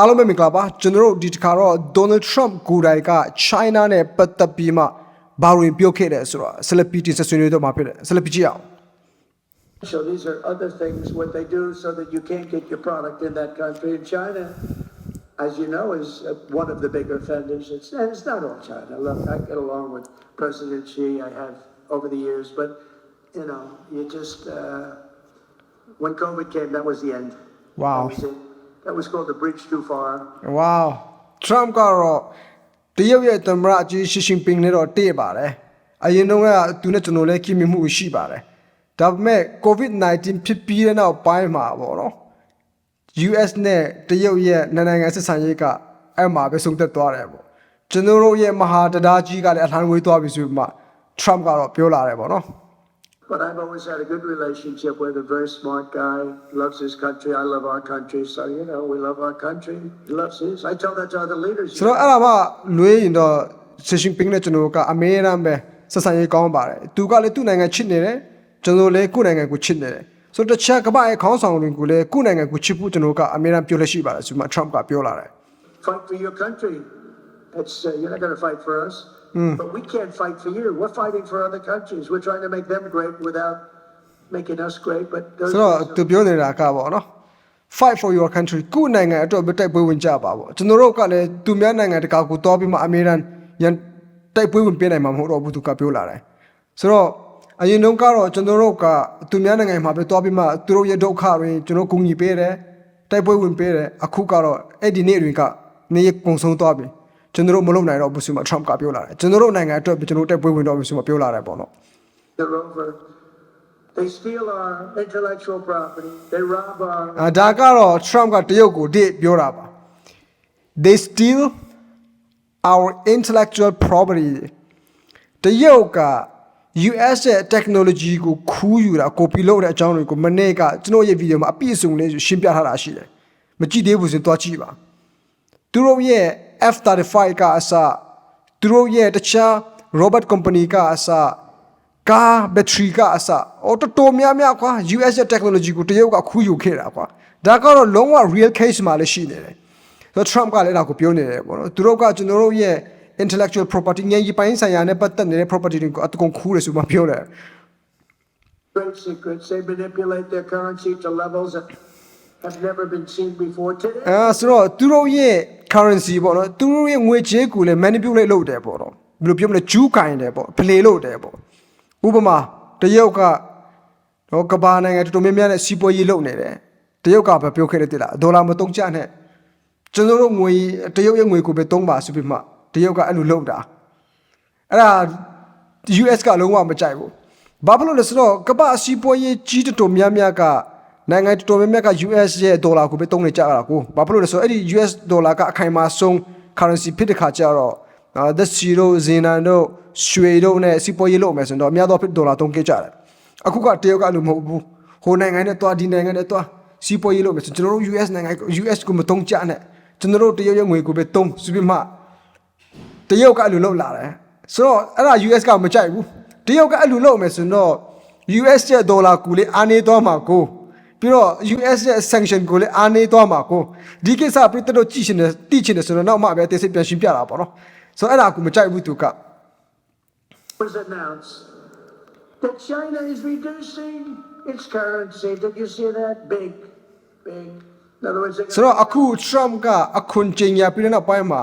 အားလုံးပဲမင်္ဂလာပါကျွန်တော်တို့ဒီတစ်ခါတော့ Donald Trump ကိုယ်တိုင်က China နဲ့ပတ်သက်ပြီးမှဘာဝင်ပြောခဲ့တယ်ဆိုတော့ celebrity ဆက်ဆွေးနွေးတော့မှာဖြစ်တယ် celebrity ကြည့်အောင် So these are other things what they do so that you can't get your product in that country. And China, as you know, is uh, one of the bigger offenders. It's, and it's not all China. Look, I get along with President Xi. I have over the years, but you know, you just uh, when COVID came, that was the end. Wow. That was, it. That was called the bridge too far. wow Trump ကတော့တရုတ်ရဲ့သမ္မတအကြီးရှီရှင်းပင်းနဲ့တော့တည့်ပါတယ်အရင်တော့ကသူနဲ့ကျွန်တော်လည်းခင်မင်မှုရှိပါတယ်ဒါပေမဲ့ COVID-19 ဖြစ်ပြီးတဲ့နောက်ပိုင်းမှာပေါ့နော် US နဲ့တရုတ်ရဲ့နှစ်နိုင်ငံဆက်ဆံရေးကအဲ့မှာပဲဆုံးသက်သွားတယ်ပေါ့ကျွန်တော်တို့ရဲ့မဟာတရားကြီးကလည်းအလှမ်းဝေးသွားပြီဆိုပြီးမှ Trump ကတော့ပြောလာတယ်ပေါ့နော် But I've always had a good relationship with a very smart guy. Loves his country. I love our country. So you know, we love our country. He loves his. I tell that to other leaders. ဆိုတော့အဲ့ဒါမှလွေးရင်တော့ရှီရှင်းပင်းနဲ့ကျွန်တော်ကအမေရန်ပဲဆက်ဆံရေးကောင်းပါတယ်သူကလည်းသူ့နိုင်ငံချစ်နေတယ်ကျွန်တော်လည်းကိုယ့်နိုင်ငံကိုချစ်နေတယ်ဆိုတော့တခြားကမ္ဘာရဲ့ခေါင်းဆောင်တွေကိုလည်းကိုယ့်နိုင်ငံကိုချစ်ဖို့ကျွန်တော်ကအမေရန်ပြောလက်ရှိပါတယ်ဆိုမှ Trump ကပြောလာတယ် fight for your country. It's uh, you're not going to fight for us, but we can't fight for you. We're fighting for other countries. We're trying to make them great without making us great. But those ဆိုတော့သူပြောနေတာကပေါ့နော် fight for your country ကိုယ့်နိုင်ငံအတွက်ပဲတိုက်ပွဲဝင်ကြပါပေါ့ကျွန်တော်တို့ကလည်းသူများနိုင်ငံတကာကိုတောပြီးမှအမေရန်ရန်တိုက်ပွဲဝင်ပေးနိုင်မှာမဟုတ်တော့ဘူးသူကပြောလာတယ်ဆိုတော့အရင်တုန်းကတော့ကျွန်တော်တို့ကသူများနိုင်ငံမှာပဲတောပြီးမှသူတို့ရဲ့ဒုက္ခတွေကျွန်တော်ကူညီပေးတယ်တိုက်ပွဲဝင်ပေးတယ်အခုကတော့အဲ့ဒီနေ့တွေကနေပုံဆုံးသွားပြီ ကျွန်တော်တို့မလုပ်နိုင်တော့ဘူးဆိုမှ Trump ကပြောလာတယ်ကျွန်တော်တို့နိုင်ငံအတွက်ကျွန်တော်တို့တိုက်ပွဲဝင်တော့ပြီဆိုမှပြောလာတယ်ပေါ့နော် they're over. They steal our intellectual property. They rob our. အာဒါကတော့ Trump ကတရုတ်ကိုဒီပြောတာပါ they steal our intellectual property တရုတ်က US ရဲ့ technology ကိုခူးယူတာ copy လုပ်တဲ့အကြောင်းတွေကိုမနေ့ကကျွန်တော်ရဲ့ video မှာအပြည့်အစုံလေးရှင်းပြထားတာရှိတယ်မကြည့်သေးဘူးဆိုရင်သွားကြည့်ပါသူတို့ရဲ့ F35 ကအစသူတို့ရဲ့တခြား robot company ကအစကား battery ကအစအော်တော်တော်များများကွာ US ရဲ့ technology ကိုတရုတ်ကခူးယူခဲ့တာကွာဒါကတော့လုံးဝ real case မှာလည်းရှိနေတယ်ဆိုတော့ Trump ကလည်းဒါကိုပြောနေတယ်ပေါ့နော်သူတို့ကကျွန်တော်တို့ရဲ့ intellectual property ငယ်ကြီးပိုင်းဆိုင်ရာနဲ့ပတ်သက်နေတဲ့ property တွေကိုအတကုန်ခူးတယ်ဆိုမှပြောတယ် Great secrets. They manipulate their currency to levels that have never been seen before. Today, အဲဆိုတော့သူတို့ရဲ့ currency ပေါ့နော်သူတို့ရဲ့ငွေကြေးကိုလည်း manipulate လုပ်တယ်ပေါ့နော်ဘယ်လိုပြောမလဲဂျူးကင်တယ်ပေါ့ play လုပ်တယ်ပေါ့ဥပမာတရုတ်ကတော့ကမ္ဘာနိုင်ငံတော်တော်များများနဲ့စီးပွားရေးလုပ်နေတယ်တရုတ်ကပဲပြောခဲ့တယ်တိလားဒေါ်လာမတုံးကြနဲ့ကျွန်တော်တို့ငွေတရုတ်ရဲ့ငွေကိုပဲတုံးပါဆိုပြီးမှတရုတ်ကအဲ့လိုလုပ်တာအဲ့ဒါ US ကလုံးဝမကြိုက်ဘူးဘာဖြစ်လို့လဲဆိုတော့ကမ္ဘာစီးပွားရေးကြီးတော်တော်များများက နိုင်ငံတော်တော်များများက US ရဲ့ဒေါ်လာကိုပဲတုံးနေကြတာကိုဘာဖြစ်လို့လဲဆိုတော့အဲ့ဒီ US ဒေါ်လာကအခိုင်အမာဆုံး currency ဖြစ်တဲ့ခါကျတော့အာဒစီရိုဇင်နန်တို့ရွှေတို့နဲ့စီးပွားရေးလုပ်မယ်ဆိုတော့အများသောဖြစ်ဒေါ်လာတုံးခဲ့ကြတယ်အခုကတရုတ်ကလို့မဟုတ်ဘူးဟိုနိုင်ငံနဲ့တွားဒီနိုင်ငံနဲ့တွားစီးပွားရေးလုပ်မယ်ဆိုကျွန်တော်တို့ US နိုင်ငံ US ကိုမတုံးကြနဲ့ကျွန်တော်တို့တရုတ်ရဲ့ငွေကိုပဲတုံးဆိုပြီးမှတရုတ်ကအဲ့လိုလုပ်လာတယ်ဆိုတော့အဲ့ဒါ US ကမကြိုက်ဘူးတရုတ်ကအဲ့လိုလုပ်မယ်ဆိုတော့ US ရဲ့ဒေါ်လာကူလေးအားနေသွားမှာကို ပြီးတော့ US ရဲ့ sanction ကိုလည်းအားနေသွားမှာကိုဒီကိစ္စပြစ်တော့ကြည့်ရှင်တယ်တိချင်တယ်ဆိုတော့နောက်မှပဲတိစိတ်ပြန်ရှင်းပြတာပေါ့နော်ဆိုတော့အဲ့ဒါကူမကြိုက်ဘူးသူက was announced that China is reducing its currency. Did you see that? Big, big. In other words, they're ဆိုတော့အခု Trump ကအခွန်ကျင်ညာပြီးတဲ့နောက်ပိုင်းမှာ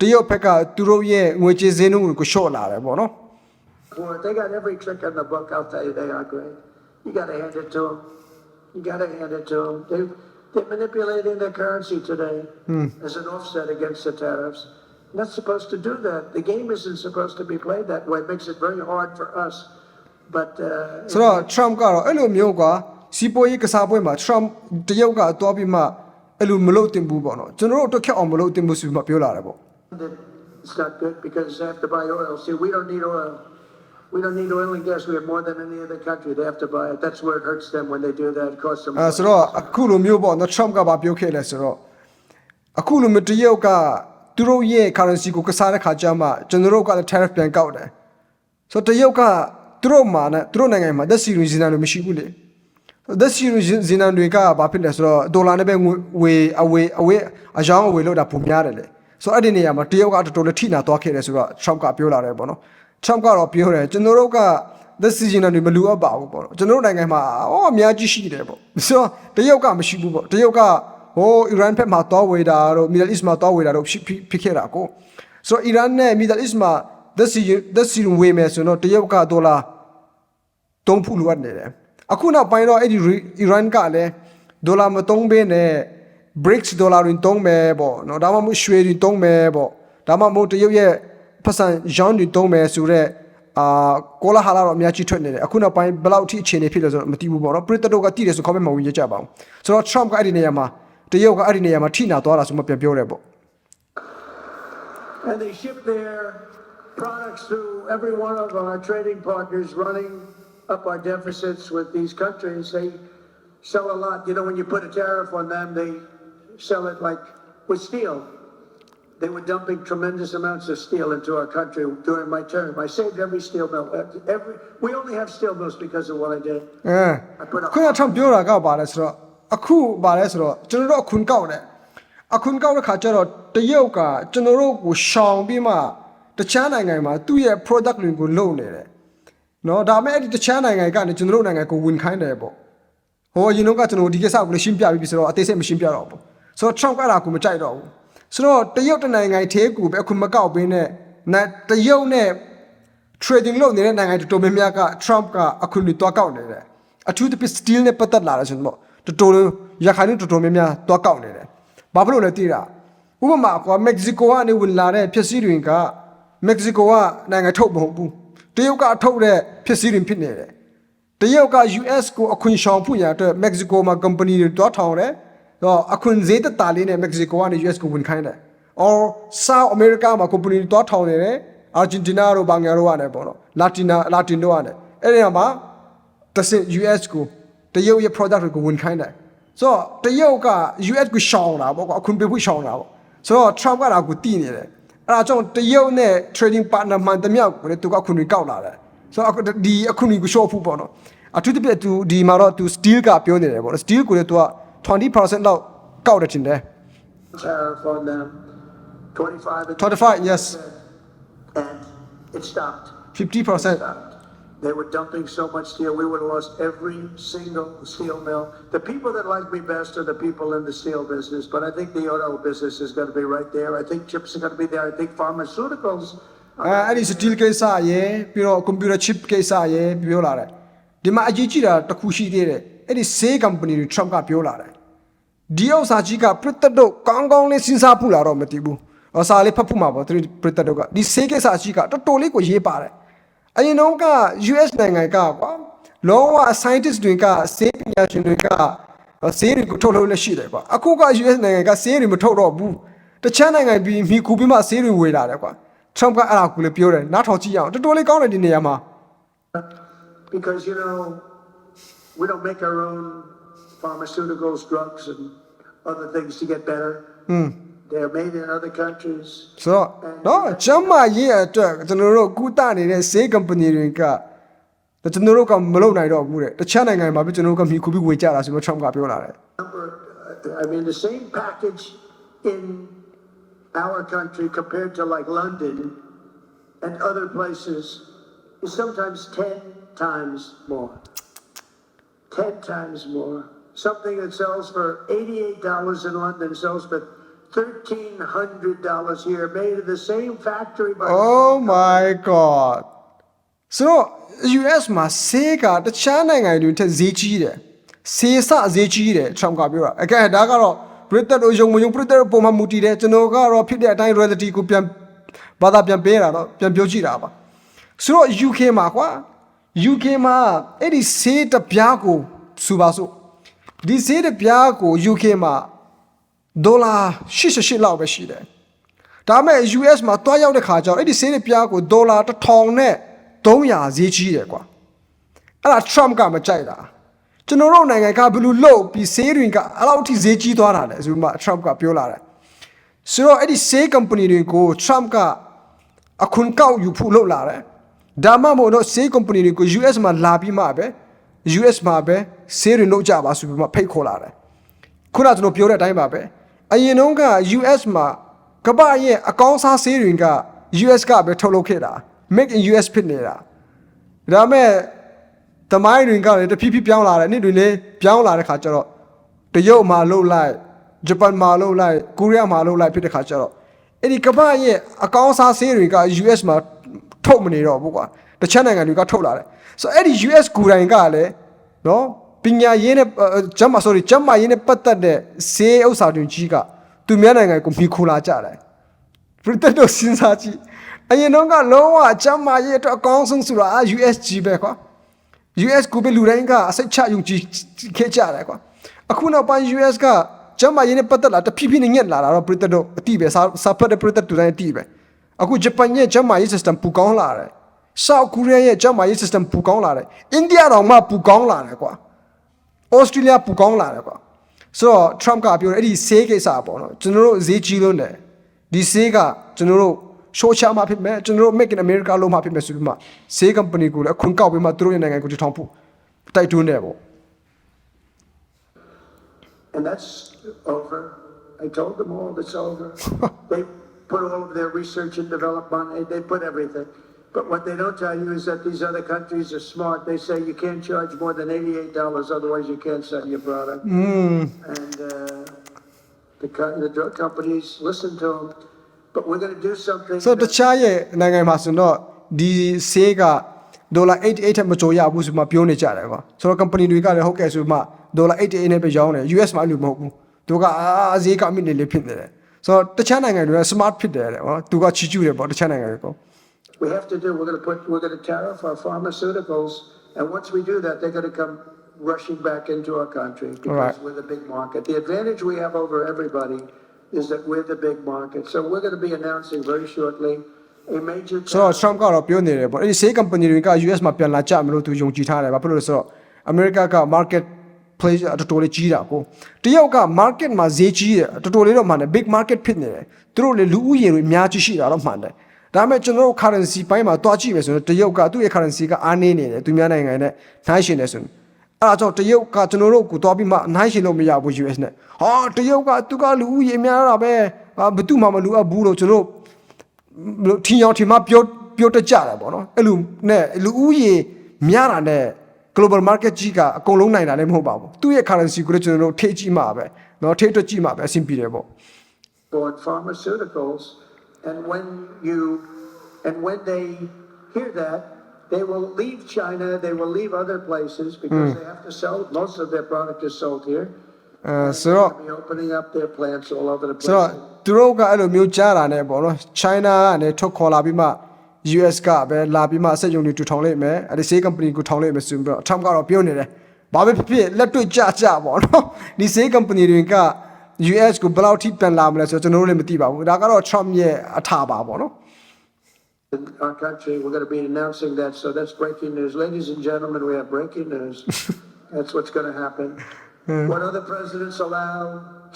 တရုတ်ဘက်ကသူတို့ရဲ့ငွေကြေးစင်းနှုန်းကိုလျှော့လာတယ်ပေါ့နော် gonna- they got every trick in the book. I'll tell you, they are great. You got to hand it to them. You got to hand it to them. They, they're manipulating their currency today as an offset against the tariffs. Not supposed to do that. The game isn't supposed to be played that way. It makes it very hard for us. But uh, ဆိုတော့ Trump ကတော့အဲ့လိုမျိုးကွာစီးပွားရေးကစားပွဲမှာ Trump တရုတ်ကတွားပြီးမှအဲ့လိုမလုပ်တင်ဘူးပေါ့နော်ကျွန်တော်တို့အတွက်ခက်အောင်မလုပ်တင်ဘူးဆိုပြီးမှပြောလာတယ်ပေါ့ that it's not good because they have to buy oil. See, we don't need oil. We don't need oil and gas. We have more than any other country. They have to buy it. That's where it hurts them when they do that. It costs them. အဲဆိုတော့အခုလိုမျိုးပေါ့နော် Trump ကဘာပြောခဲ့လဲဆိုတော့အခုလိုမျိုးတရုတ်ကသူတို့ရဲ့ currency ကိုကစားတဲ့ခါကျမှကျွန်တော်တို့ကလည်း tariff ပြန်ကောက်တယ်ဆိုတော့တရုတ်ကသူတို့မှာနဲ့သူတို့နိုင်ငံမှာသက်စီရင်စင်တာလို့မရှိဘူးလေသက်စီဇင်နန်တွေကဘာဖြစ်လဲဆိုတော့ဒေါ်လာနဲ့ပဲငွေဝေအဝေအဝေအယောင်းအဝေလို့တာပုံများတယ်လေ ဆိုတော့အဲ့ဒီနေရာမှာတရုတ်ကတော်တော်လေးထိနာသွားခဲ့တယ်ဆိုတော့ Trump ကပြောလာတယ်ပေါ့နော် Trump ကတော့ပြောတယ်ကျွန်တော်တို့ကသက်စီဇင်နန်တွေမလူအပ်ပါဘူးပေါ့နော်ကျွန်တော်တို့နိုင်ငံမှာအော်အများကြီးရှိတယ်ပေါ့ဆိုတော့တရုတ်ကမရှိဘူးပေါ့တရုတ်ကဟိုအီရန်ဖက်မှာသွားဝေတာတို့ Middle East မှာသွားဝေတာတို့ဖြစ်ဖြစ်ဖြစ်ခဲ့တာကိုဆိုတော့အီရန်နဲ့ Middle East မှာသက်စီသက်စီဝေမယ်ဆိုတော့တရုတ်ကဒေါ်လာသုံးဖူလိုအပ်နေတယ်အခုနောက်ပိုင်းတော့အဲ့ဒီအီရန်ကလည်းဒေါ်လာမသုံးဘဲနဲ့ BRICS ဒေါ်လာတွေသုံးမယ်ပေါ့နော်ဒါမှမဟုတ်ရွှေတွေသုံးမယ်ပေါ့ဒါမှမဟုတ်တရုတ်ရဲ့ပတ်စံရောင်းတွေသုံးမယ်ဆိုတော့အာကိုလာဟာလာတော့အများကြီးထွက်နေတယ်အခုနောက်ပိုင်းဘယ်လောက်အထိအခြေအနေဖြစ်လဲဆိုတော့မသိဘူးပေါ့နော်ပရိသတ်တို့ကတည်တယ်ဆို comment မှာဝင်ရကြပါအောင်ဆိုတော့ Trump ကအဲ့ဒီနေရာမှာတရုတ်ကအဲ့ဒီနေရာမှာထိနာသွားတာဆိုမှပြန်ပြောတယ်ပေါ့ And they ship their products through every one of our trading partners running up our deficits with these countries. They sell a lot. You know, when you put a tariff on them, they sell it like with steel. They were dumping tremendous amounts of steel into our country during my term. I saved every steel mill. Every, we only have steel mills because of what I did. အဲခုန Trump ပြောတာကပါလဲဆိုတော့အခုပါလဲဆိုတော့ကျွန်တော်တို့အခွန်ကောက်တယ်အခွန်ကောက်တဲ့ခါကျတော့တရုတ်ကကျွန်တော်တို့ကိုရှောင်ပြီးမှတခြားနိုင်ငံမှာသူ့ရဲ့ product တွေကိုလုပ်နေတယ်နော်ဒါပေမဲ့အဲ့ဒီတခြားနိုင်ငံကနေကျွန်တော်တို့နိုင်ငံကိုဝင်ခိုင်းတယ်ပေါ့ဟိုအရင်တော့ကကျွန်တော်ဒီကိစ္စကိုလည်းရှင်းပြပြီးပြီဆိုတော့အသေးစိတ်မရှင်းပြတော့ဘူး ဆိုတော့ Trump ကအဲ့ဒါကိုမကြိုက်တော့ဘူးဆိုတော့တရုတ်တနိုင်ငံသေးကူပဲအခုမကောက်ဘင်းနဲ့နဲ့တရုတ်နဲ့ trading လုပ်နေတဲ့နိုင်ငံတော်တော်များများက Trump ကအခုနေတွားကောက်နေတယ်အထူးသဖြင့် steel နဲ့ပတ်သက်လာတယ်ဆိုတော့တော်တော်ရခိုင်နဲ့တော်တော်များများတွားကောက်နေတယ်ဘာဖြစ်လို့လဲသိတာဥပမာကွာမက္ကဆီကိုကနေဝင်လာတဲ့ဖြစ်စည်းတွေကမက္ကဆီကိုကနိုင်ငံထုတ်မဟုတ်ဘူးတရုတ်ကထုတ်တဲ့ဖြစ်စည်းတွေဖြစ်နေတယ်တရုတ်က US ကိုအခွင့်ရှောင်ဖို့ရအတွက်မက္ကဆီကိုမှာ company တွေတွားထောင်တယ် တော့အခွင့်ဈေးသက်သာလေးနဲ့မက္ကဆီကိုကနေ US ကိုဝင်ခိုင်းတယ် or South America မှာ company တွေတွားထောင်နေတယ် Argentina တို့ဘာငယ်တို့ကနေပေါ့နော် Latina Latin တို့ကနေအဲ့ဒီမှာတစင် US ကိုတရုတ်ရဲ့ product တွေကိုဝင်ခိုင်းတယ်ဆိုတော့တရုတ်က US ကိုရှောင်တာပေါ့ကွာအခွင့်ပေးဖို့ရှောင်တာပေါ့ဆိုတော့ Trump ကဒါကိုတည်နေတယ်အဲ့ဒါကြောင့်တရုတ်နဲ့ trading partner မှန်တမြောက်ကိုလည်းသူကခွင့်တွေကောက်လာတယ်ဆိုတော့အခုဒီအခွင့်ကို short ဖို့ပေါ့နော်အထူးသဖြင့်သူဒီမှာတော့သူ steel ကပြောနေတယ်ပေါ့နော် steel ကိုလည်းသူက 20%လောက်ကောက်တယ်တင်တယ် Tariff on them, 25 and 25 yes and it stopped. 50% stopped. They were dumping so much steel, we would have lost every single steel mill. The people that like me best are the people in the steel business, but I think the auto business is going to be right there. I think chips are going to be there. I think pharmaceuticals. အဲအဲ့ဒီ steel ကိစ္စရယ်ပြီးတော့ computer chip ကိစ္စရယ်ပြောလာတယ်ဒီမှာအရေးကြီးတာတစ်ခုရှိသေးတယ်အဲ့ဒီ sale company တွေ Trump ကပြောလာတယ် ဒီဥစ္စာကြီးကပြတ်တက်တော့ကောင်းကောင်းလေးစဉ်းစားဖို့လာတော့မတည်ဘူးဟောစာလေးဖတ်ဖို့မှာပေါ့သူပြတ်တက်တော့ကဒီ sale ကိစ္စကြီးကတော်တော်လေးကိုရေးပါတယ်အရင်တော့က US နိုင်ငံကကွာလောက scientist တွေကဆေးပညာရှင်တွေကဆေးတွေကိုထုတ်လုပ်လက်ရှိတယ်ကွာအခုက US နိုင်ငံကဆေးတွေမထုတ်တော့ဘူးတခြားနိုင်ငံပြီးမိကူပြီးမှဆေးတွေဝေလာတယ်ကွာ Trump ကအဲ့ဒါကိုလည်းပြောတယ်နားထောင်ကြည့်ရအောင်တော်တော်လေးကောင်းတယ်ဒီနေရာမှာ Because, you know, we don't make our own pharmaceuticals, drugs, and other things to get better. They're made in other countries. ဆိုတော့နော်ကျမ်းမာရေးအတွက်ကျွန်တော်တို့ကုသနေတဲ့ဆေး company တွေကကျွန်တော်တို့ကမလုပ်နိုင်တော့ဘူးတဲ့တခြားနိုင်ငံမှာပဲကျွန်တော်တို့ကမိကူပြီးဝေကြတာဆိုတော့ Trump ကပြောလာတယ် Number, uh, I mean, the same package in our country compared to like London and other places is sometimes 10 times more. 10 times more. Something that sells for $88 in London sells for $1,300 here, made in the same factory by. Oh my god ဆိုတော့ US မှာဆေးကတခြားနိုင်ငံတွေထက်ဈေးကြီးတယ်ဆေးစဈေးကြီးတယ် Trump ကပြောတာအကဲဒါကတော့ Britain တို့ယုံမယုံ Britain တို့ပုံမှန်မူတည်တယ်ကျွန်တော်ကတော့ဖြစ်တဲ့အတိုင်း reality ကိုပြန်ဘာသာပြန်ပေးတာတော့ပြန်ပြောကြည့်တာပါဆိုတော့ UK မှာကွာ UK မှာအဲ့ဒီဆေးတစ်ပြားကိုစူပါစို့ ဒီဆေးတစ်ပြားကို UK မှာဒေါ်လာ88လောက်ပဲရှိတယ်ဒါပေမဲ့ US မှာတွားရောက်တဲ့ခါကျတော့အဲ့ဒီဆေးတွေပြားကိုဒေါ်လာ1000နဲ့300ဈေးကြီးတယ်ကွာအဲ့ဒါ Trump ကမကြိုက်တာကျွန်တော်တို့နိုင်ငံကဘယ်လိုလုပ်ပြီးဆေးတွေကအဲ့လောက်ထိဈေးကြီးသွားတာလဲဆိုမှ Trump ကပြောလာတယ်ဆိုတော့အဲ့ဒီဆေး company တွေကို Trump ကအခွန်ကောက်ယူဖို့လုပ်လာတယ်ဒါမှမဟုတ်တော့ဆေး company တွေကို US မှာလာပြီးမှပဲ US မှာပဲဆေးတွေနှုတ်ကြပါဆိုပြီးမှဖိတ်ခေါ်လာတယ်ခုနကကျွန်တော်ပြောတဲ့အတိုင်းပါပဲအရင်တုန်းက US မှာကမ္ဘာရဲ့အကောင်းစားဆေးတွေက US ကပဲထုတ်လုပ်ခဲ့တာ make in US ဖြစ်နေတာဒါပေမဲ့တမိုင်းတွေကလည်းတဖြည်းဖြည်းပြောင်းလာတယ်နေ့တွေလည်းပြောင်းလာတဲ့ခါကျတော့တရုတ်မှာလှုပ်လိုက်ဂျပန်မှာလှုပ်လိုက်ကိုရီးယားမှာလှုပ်လိုက်ဖြစ်တဲ့ခါကျတော့အဲ့ဒီကမ္ဘာရဲ့အကောင်းစားဆေးတွေက US မှာထုတ်မနေတော့ဘူးကွာ တခြားနိုင်ငံတွေကထုတ်လာတယ်ဆိုတော့အဲ့ဒီ US ကူတိုင်းကလည်းနော်ပညာရေးနဲ့အာကျမ်းမာ sorry ကျမ်းမာရေးနဲ့ပတ်သက်တဲ့ဆေးဥစ္စာတွေကြီးကသူများနိုင်ငံကိုမိခိုလာကြတယ်ပရိသတ်တို့စဉ်းစားကြည့်အရင်တော့ကလုံးဝအချမ်းမာရေးအတွက်အကောင်းဆုံးဆိုတာ USG ပဲကွာ US ကိုပဲလူတိုင်းကအစိတ်ချယုံကြည်ခဲ့ကြတယ်ကွာအခုနောက်ပိုင်း US ကကျမ်းမာရေးနဲ့ပတ်သက်လာတဖြည်းဖြည်းနဲ့ညက်လာတာတော့ပရိသတ်တို့အတိပဲစာစာဖတ်တဲ့ပရိသတ်တို့တိုင်းအတိပဲအခုဂျပန်ရဲ့ကျမ်းမာရေး system ပူကောင်းလာတယ် ဆောက်ကိုရီးယားရဲ့ကျမ်းမာရေး system ပူကောင်းလာတယ်အိန္ဒိယတော့မှပူကောင်းလာတယ်ကွာဩစတြေးလျပူကောင်းလာတယ်ကွာဆိုတော့ Trump ကပြောတယ်အဲ့ဒီဆေးကိစ္စပေါ့နော်ကျွန်တော်တို့ဈေးကြီးလို့နေဒီဆေးကကျွန်တော်တို့ show ချမှာဖြစ်မယ်ကျွန်တော်တို့ make in America လို့မှာဖြစ်မယ်ဆိုပြီးမှဆေး company ကိုလည်းအခွန်ကောက်ပြီးမှသူတို့ရဲ့နိုင်ငံကိုတည်ထောင်ဖို့တိုက်တွန်းတယ်ပေါ့ And that's over. I told them all it's over. they put all of their research and development money, they put everything. But what they don't tell you is that these other countries are smart. They say you can't charge more than $88, otherwise you can't sell your product. And uh, the, co- the drug companies listen to them. But we're going to do something. ဆိုတော့တ that- ခြားရဲ့နိုင်ငံမှာဆိုတော့ဒီဆေးကဒေါ်လာ88ထက်မကျော်ရဘူးဆိုမှပြောနေကြတယ်ကွာဆိုတော့ company တွေကလည်းဟုတ်ကဲ့ဆိုမှဒေါ်လာ88နဲ့ပဲရောင်းတယ် US မှာအဲ့လိုမဟုတ်ဘူးသူကအာဈေးကအမြင့်နေလေးဖြစ်နေတယ်ဆိုတော့တခြားနိုင်ငံတွေက smart ဖြစ်တယ်တဲ့ကွာသူကချီကျူးတယ်ပေါ့တခြားနိုင်ငံတွေပေါ့ we have to do, we're going to put, we're going to tariff our pharmaceuticals. And once we do that, they're going to come rushing back into our country because Right. we're the big market. The advantage we have over everybody is that we're the big market. So we're going to be announcing very shortly a major. ဆိုတော့ Trump ကတော့ပြောနေတယ်ပေါ့အဲ့ဒီဆေး company တွေက US မှာပြန်လာကြမလို့သူယုံကြည်ထားတယ်ဘာဖြစ်လို့လဲဆိုတော့ America က market place အတော်တော်လေးကြီးတာကိုတရုတ်က market မှာဈေးကြီးတယ်တော်တော်လေးတော့မှန်တယ် big market ဖြစ်နေတယ်သူတို့လေလူဦးရေတွေအများကြီးရှိတာတော့မှန်တယ် ဒါပေမဲ့ကျွန်တော်တို့ currency ဘိုင်းမှာတွားကြည့်မယ်ဆိုတော့တရုတ်ကသူ့ရဲ့ currency ကအားနည်းနေတယ်သူများနိုင်ငံနဲ့နှိုင်းယှဉ်နေဆိုရင်အဲ့ဒါကြောင့်တရုတ်ကကျွန်တော်တို့ကိုတွားပြီးမှနှိုင်းယှဉ်လို့မရဘူး US နဲ့ဟာတရုတ်ကသူကလူဦးရေများတာပဲဟာဘယ်သူမှမလူအပ်ဘူးလို့ကျွန်တော်တို့ ဘယ်လိုထင်အောင်ထင်မှပြောပြောတတ်ကြတာပေါ့နော်အဲ့လိုနဲ့လူဦးရေများတာနဲ့ global market ကြီးကအကုန်လုံးနိုင်တာလည်းမဟုတ်ပါဘူးသူ့ရဲ့ currency ကိုလည်းကျွန်တော်တို့ထိကြည့်မှာပဲเนาะထိတွက်ကြည့်မှာပဲအဆင်ပြေတယ်ပေါ့ for pharmaceuticals. And when you, and when they hear that, they will leave China, they will leave other places because they have to sell, most of their product is sold here. အဲဆိုတော့ They'll be opening up their plants all over the ဆိုတော့ place. သူတို့ကအဲ့လိုမျိုးကြားတာနဲ့ပေါ့နော် China ကနေထုတ်ခေါ်လာပြီးမှ US ကပဲလာပြီးမှအဆက်ယုံတွေတူထောင်လိုက်မယ်အဲ့ဒီဆေး company ကိုထောင်လိုက်မယ်ဆိုပြီးတော့ Trump ကတော့ပြောနေတယ်ဘာပဲဖြစ်ဖြစ်လက်တွေ့ကြကြပေါ့နော်ဒီဆေး company တွေက US ကိုဘယ်လောက်ထိပြန်လာမလဲဆိုတော့ကျွန်တော်တို့လည်းမသိပါဘူးဒါကတော့ Trump ရဲ့အထာပါပေါ့နော် In our country, we're going to be announcing that, so that's breaking news. Ladies and gentlemen, we have breaking news. That's what's going to happen. What other presidents allow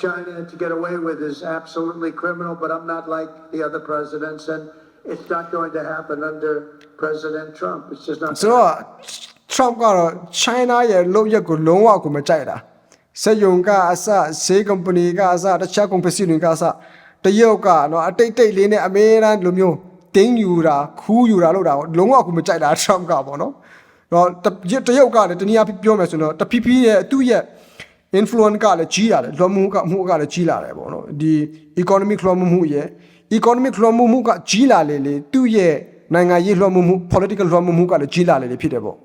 China to get away with is absolutely criminal, but I'm not like the other presidents, and it's not going to happen under President Trump. It's just not. ဆိုတော့ Trump ကတော့ China ရဲ့လုပ်ရက်ကိုလုံးဝကိုမကြိုက်တာ စက်ယုံကအစဈေး company ကအစတခြား company တွေကအစတရုတ်ကနော်အတိတ်တိတ်လေးနဲ့အမေရန်လိုမျိုးတင်းယူတာခူးယူတာလို့တာလုံးဝကိုမကြိုက်တာ Trump ကပေါ့နော်တော့တတရုတ်ကလည်းတနည်းအားဖြင့်ပြောမယ်ဆိုတော့တဖြည်းဖြည်းရဲ့သူ့ရဲ့ influence ကလည်းကြီးလာတယ်လွှမ်းမိုးကမှုကလည်းကြီးလာတယ်ပေါ့နော်ဒီ economic လွှမ်းမိုးမှုရဲ့ economic လွှမ်းမိုးမှုကကြီးလာလေလေသူ့ရဲ့နိုင်ငံရေးလွှမ်းမိုးမှု political လွှမ်းမိုးမှုကလည်းကြီးလာလေလေဖြစ်တယ်ပေါ့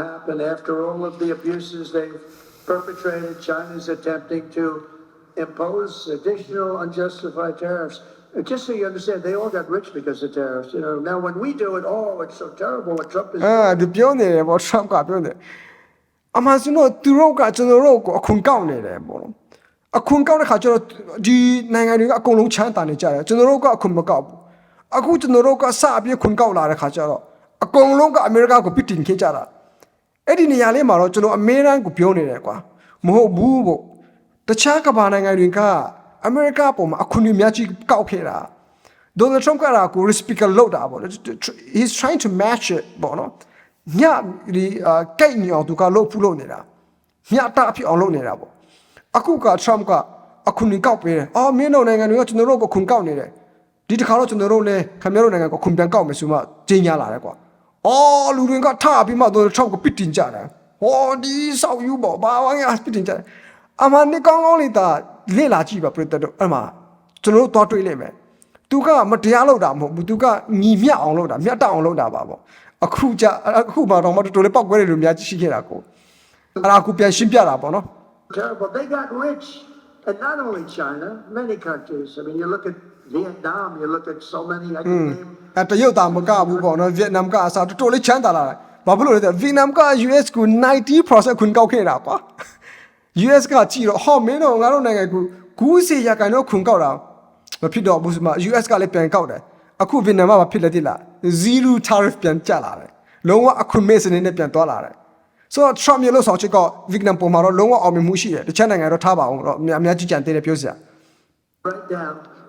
happen after all of the abuses they've perpetrated. China's attempting to impose additional unjustified tariffs. Uh, Just so you understand, they all got rich because of tariffs. You know, now when we do it, oh, it's so terrible what Trump is အာဒီပြောနေတယ်ပေါ့ Trump ကပြောနေတယ်အမှန်ဆိုတော့သူတို့ကကျွန်တော်တို့ကိုအခွန်ကောက်နေတယ်ပေါ့နော်အခွန်ကောက်တဲ့ခါကျတော့ဒီနိုင်ငံတွေကအကုန်လုံးချမ်းသာနေကြတယ်ကျွန်တော်တို့ကအခွန်မကောက်ဘူးအခုကျွန်တော်တို့ကစအပြည့်ခွန်ကောက်လာတဲ့ခါကျတော့အကုန်လုံးကအမေရိကကိုပြစ်တင်ခဲ့ကြတာ အဲ့ဒီနေရာလေးမှာတော့ကျွန်တော်အမေရိကန်ကိုပြောနေတယ်ကွာမဟုတ်ဘူးပေါ့တခြားကမ္ဘာနိုင်ငံတွေကအမေရိကပုံမှာအခွန်တွေအများကြီးကောက်ခဲ့တာ Donald Trump ကရာကို speaker လောက်တာပေါ့ he's trying to match it ပေါ့နော်ညဒီအာကိတ်ညောင်သူကလှုပ်ဖူးလို့နေတာညတာဖြစ်အောင်လုပ်နေတာပေါ့အခုက Trump ကအခုနေကောက်ပေးတယ်အော်မင်းတို့နိုင်ငံတွေကကျွန်တော်တို့ကခုန်ကောက်နေတယ်ဒီတစ်ခါတော့ကျွန်တော်တို့လည်းခင်ဗျားတို့နိုင်ငံကခုန်ပြန်ကောက်မယ်ဆိုမှကြီးညာလာတယ်ကွာ အော်လူတွေကထပြီးမှတို့ Trump ကိုပစ်တင်ကြတယ်ဟောဒီဆောက်ယူပေါ့ဘာဝိုင်းအပစ်တင်ကြတယ်အမှန်နေကောင်းကောင်းလေးသာလေ့လာကြည့်ပါပြတ်တော့အဲ့မှာကျွန်တော်တို့သွားတွေ့လိမ့်မယ်သူကမတရားလုပ်တာမဟုတ်ဘူးသူကညီမျှအောင်လုပ်တာမျှတအောင်လုပ်တာပါပေါ့အခုကြအခုမှတော့မတော်တော်လေးပောက်ကွဲတယ်လို့များရှိခဲ့တာကိုအဲ့ဒါအခုပြန်ရှင်းပြတာပေါ့နော် Terrible. They got rich. And not only China, many countries. I mean, you look at Vietnam, you look at so many, I can name အဲတရုတ်သားမကဘူးပေါ့နော်ဗီယက်နမ်ကအစားတော်တော်လေးချမ်းသာလာတယ်ဘာဖြစ်လို့လဲဆိုတော့ဗီယက်နမ်က US ကို90%ခွန်ကောက်ခဲ့တာကွာ US ကကြည့်တော့ဟောမင်းတို့ငါတို့နိုင်ငံကိုဂူးစီရကန်တော့ခွန်ကောက်တာမဖြစ်တော့ဘူးဆိုမှ US ကလည်းပြန်ကောက်တယ်အခုဗီယက်နမ်ကမဖြစ်လက်တိလား zero tariff ပြန်ကျလာတယ်လုံးဝအခွန်မဲ့စနစ်နဲ့ပြန်သွားလာတယ်ဆိုတော့ Trump ရဲ့လို့ဆောင်ချစ်ကဗီယက်နမ်ပုံမှာတော့လုံးဝအောင်မြင်မှုရှိတယ်တခြားနိုင်ငံတော့ထားပါအောင်တော့အများအများကြီးကြံသေးတယ်ပြောစရာ right down.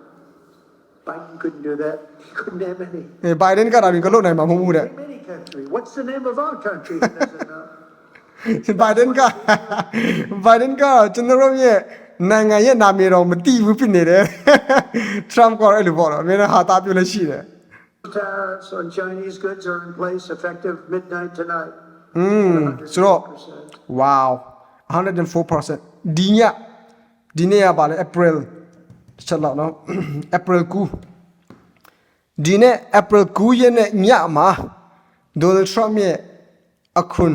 Biden couldn't do that. He couldn't name any. အဲ Biden ကတာပြီးကလို့နိုင်မှာမဟုတ်ဘူးတဲ့ Name any country. What's the name of our country? He doesn't know. ဘိုင်ဒန်ကဘိုင်ဒန်ကကျွန်တော်တို့ရဲ့နိုင်ငံရဲ့နာမည်တော့မသိဘူးဖြစ်နေတယ် Trump ကအဲ့လိုပေါ့တော့အမေကဟာတာပြလို့ရှိတယ် Tariffs on Chinese goods are in place effective midnight tonight. อืมဆိုတော့ wow 104%ဒီညဒီနေ့ကပါလေ April တစ် ချက်လောက်နော် April 9ဒီနေ့ April 9ရက်နေ့ညမှာ Donald Trump ရဲ့အခု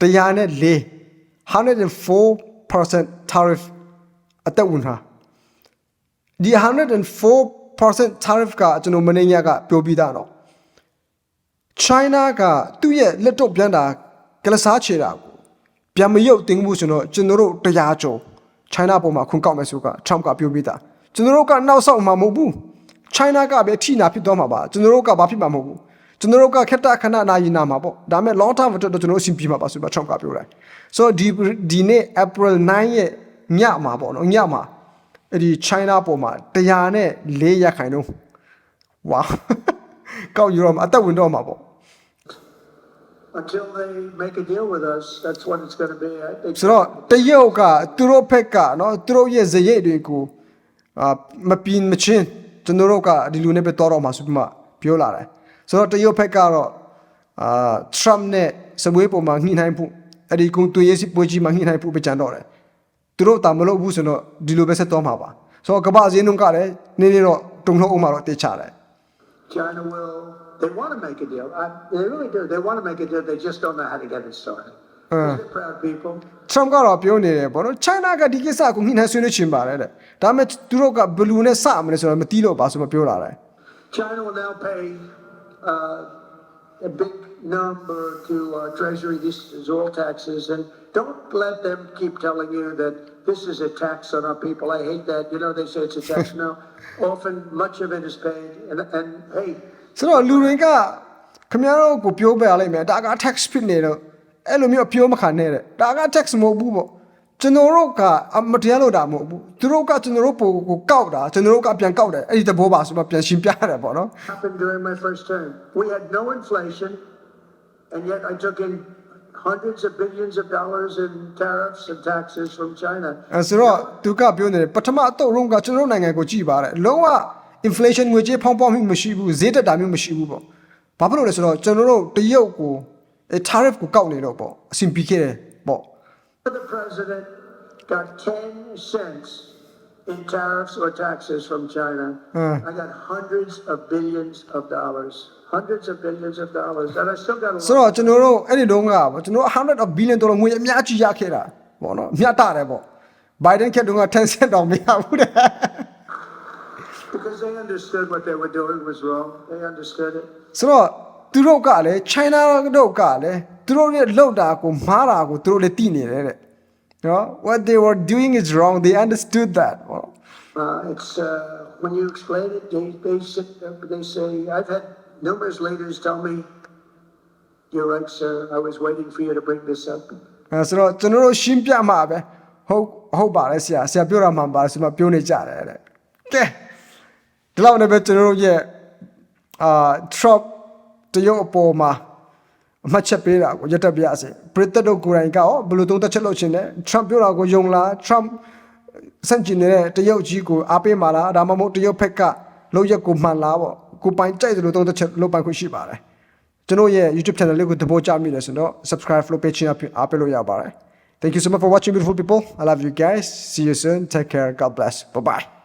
တရားနဲ့၄104% tariff အသက်ဝင်တာဒီ104% tariff ကကျွန်တော်မနေ့ညကပြောပြီးသားတော့ China ကသူ့ရဲ့လက်တော့ပြန်တာကလစားချေတာကိုပြန်မရုပ်သိမ်းမှုဆိုတော့ကျွန်တော်တို့တရားကျော် China ပေါ်မှာခွန်ကောက်မယ်ဆိုက Trump ကပြောပြီးသားကျွန်တော်တို့ကနောက်ဆောက်မှာမဟုတ်ဘူး China ကပဲထိနာဖြစ်သွားမှာပါကျွန်တော်တို့ကဘာဖြစ်မှာမဟုတ်ဘူးကျွန်တော်တို့ကခက်တခဏနာယီနာမှာပေါ့ဒါပေမဲ့ long term အတွက်တော့ကျွန်တော်တို့အဆင်ပြေမှာပါဆိုပြီး Trump ကပြောတယ်ဆိုတော့ဒီဒီနေ့ April 9ရဲ့ညမှာပေါ့နော်ညမှာအဲ့ဒီ China ပေါ်မှာတရားနဲ့၄ရက်ခိုင်တော့ဝါကောက်ယူတော့မှာအသက်ဝင်တော့မှာပေါ့ Until they make a deal with us, that's what it's going to be. I think ဆိုတော့တရုတ်ကသူတို့ဘက်ကနော်သူတို့ရဲ့ဇရိတ်တွေကိုအာမပြင်းမချင်းကျွန်တော်တို့ကဒီလူနဲ့ပဲတော်တော့မှာဆိုပြီးမှပြောလာတယ်ဆိုတော့တရုတ်ဘက်ကတော့အာ Trump နဲ့စပွဲပေါ်မှာညှိနှိုင်းဖို့အဲ့ဒီကုံသွေးရေးစစ်ပွဲကြီးမှာညှိနှိုင်းဖို့ပဲကြံတော့တယ်သူတို့တာမလုပ်ဘူးဆိုတော့ဒီလိုပဲဆက်သွားမှာပါဆိုတော့ကမ္ဘာစင်းလုံးကလည်းနေနေတော့တုံ့လောက်အောင်မှာတော့တေချတယ် China will, they want to make a deal. I, they really do. They want to make a deal. They just don't know how to get it started. They're proud people. Trump ကတော့ပြောနေတယ်ပေါ့နော် China ကဒီကိစ္စကိုညှိနှိုင်းဆွေးနွေးချင်ပါတယ်တဲ့ဒါပေမဲ့သူတို့ကဘယ်လူနဲ့စမလဲဆိုတော့မသိတော့ပါဆိုမှပြောလာတယ် China will now pay uh, a big number to uh, Treasury. This is all taxes. And don't let them keep telling you that this is a tax on our people. I hate that. You know, they say it's a tax. no, often much of it is paid. And, and hey, ဆိုတော့လူတွေကခင်ဗျားတို့ကိုပြောပြရလိမ့်မယ်ဒါက tax ဖြစ်နေတော့အဲ့လိုမျိုးအပြောမခံနဲ့တဲ့ဒါက tax မဟုတ်ဘူးပေါ့ကျွန်တော်တို့ကအမတရားလို့တာမဟုတ်ဘူးသူတို့ကကျွန်တော်တို့ပိုကိုကောက်တာကျွန်တော်တို့ကပြန်ကောက်တယ်အဲ့ဒီသဘောပါဆိုမှပြန်ရှင်းပြရတယ်ပေါ့နော် happened during my first term. We had no inflation, and yet I took in hundreds of billions of dollars in tariffs and taxes from China. အဲဆိုတော့သူကပြောနေတယ်ပထမအတော့လုံးကကျွန်တော်တို့နိုင်ငံကိုကြည့်ပါတယ်လုံးဝ inflation ငွေကြေးဖောင်းပွားမှုမရှိဘူးဈေးတက်တာမျိုးမရှိဘူးပေါ့ဘာဖြစ်လို့လဲဆိုတော့ကျွန်တော်တို့တရုတ်ကိုအဲ tariff ကိုကောက်နေတော့ပေါ့အဆင်ပြေခဲ့တယ်ပေါ့ The president got 10 cents in tariffs or taxes from China. I got hundreds of billions of dollars. Hundreds of billions of dollars. And I still got a ဆို lot. တော့ကျွန်တော်တို့အဲ့ဒီတုန်းကပေါ့ကျွန်တော်100 of billion ဒေါ်လာငွေအများကြီးရခဲ့တာပေါ့နော်မြတ်တာတယ်ပေါ့ Biden ခက်တုန်းက10 cent တောင်မရဘူးတဲ့ Because they understood what they were doing was wrong. They understood it. ဆိုတော့သူတို့ကလည်း China တို့ကလည်းသူတို့ရဲ့လောက်တာကိုမားတာကိုသူတို့လည်းသိနေတယ်တဲ့ နော် what they were doing is wrong they understood that ပေါ့ Uh, it's uh, when you explain it, they they sit, they say. I've had numerous leaders tell me, "You're right, sir. I was waiting for you to bring this up." အဲဆိုတော့ကျွန်တော်တို့ရှင်းပြမှာပဲဟုတ်ဟုတ်ပါတယ်ဆရာဆရာပြောတာမှန်ပါတယ်ဆိုမှပြောနေကြတယ်တဲ့ကဲဒီလောက်နဲ့ပဲကျွန်တော်တို့ရဲ့အာ Trump တရုတ်အပေါ်မှာ အမှတ်ချက်ပေးတာကိုရက်တက်ပြရစေပရိသတ်တို့ကိုယ်တိုင်ကရောဘယ်လိုသုံးသက်ချက်လုပ်ချင်လဲ Trump ပြောတာကိုယုံလား Trump စန့်ကျင်နေတဲ့တရုတ်ကြီးကိုအားပေးမှာလားဒါမှမဟုတ်တရုတ်ဖက်ကလောက်ရက်ကိုမှန်လားပေါ့ကိုပိုင်ကြိုက်တယ်လို့သုံးသက်ချက်လုပ်ပိုင်ခွင့်ရှိပါတယ်ကျွန်တော်ရဲ့ YouTube channel လေးကိုသဘောကျမိတယ်ဆိုတော့ subscribe လုပ်ပေးချင်အားပေးလို့ရပါတယ် Thank you so much for watching beautiful people I love you guys see you soon take care God bless bye bye